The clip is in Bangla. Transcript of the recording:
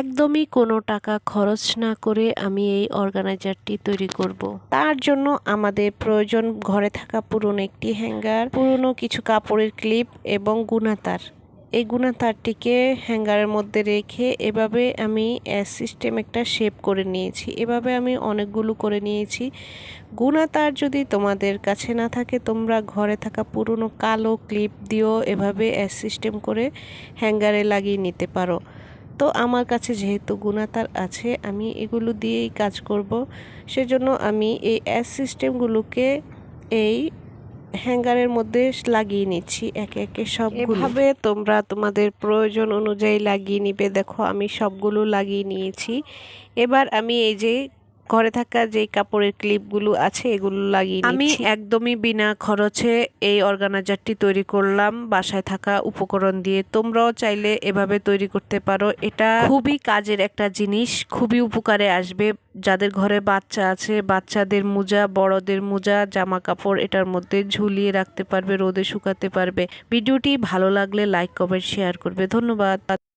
একদমই কোনো টাকা খরচ না করে আমি এই অর্গানাইজারটি তৈরি করব। তার জন্য আমাদের প্রয়োজন ঘরে থাকা পুরনো একটি হ্যাঙ্গার, পুরনো কিছু কাপড়ের ক্লিপ এবং গুণাতার। এই গুণাতারটিকে হ্যাঙ্গারের মধ্যে রেখে এভাবে আমি সিস্টেম একটা শেপ করে নিয়েছি। এভাবে আমি অনেকগুলো করে নিয়েছি। গুণাতার যদি তোমাদের কাছে না থাকে, তোমরা ঘরে থাকা পুরনো কালো ক্লিপ দিয়েও এভাবে সিস্টেম করে হ্যাঙ্গারে লাগিয়ে নিতে পারো। তো আমার কাছে যেহেতু গুণাতার আছে, আমি এগুলো দিয়েই কাজ করব। সেজন্য আমি এই অ্যাস সিস্টেমগুলোকে এই হ্যাঙ্গারের মধ্যে লাগিয়ে নিচ্ছি একে একে সব তোমরা তোমাদের প্রয়োজন অনুযায়ী লাগিয়ে নিবে। দেখো, আমি সবগুলো লাগিয়ে নিয়েছি। এবার আমি এই যে ঘরে থাকা যে কাপড়ের ক্লিপগুলো আছে এগুলো লাগিয়ে আমি একদমই বিনা খরচে এই অর্গানাইজারটি তৈরি করলাম। বাসায় থাকা উপকরণ দিয়ে তোমরাও চাইলে এভাবে তৈরি করতে পারো। এটা খুবই কাজের একটা জিনিস খুবই উপকারে আসবে। যাদের ঘরে বাচ্চা আছে বাচ্চাদের মোজা বড়দের মোজা জামা কাপড় এটার মধ্যে ঝুলিয়ে রাখতে পারবে রোদে শুকাতে পারবে। ভিডিওটি ভালো লাগলে লাইক কমেন্ট শেয়ার করবে। ধন্যবাদ।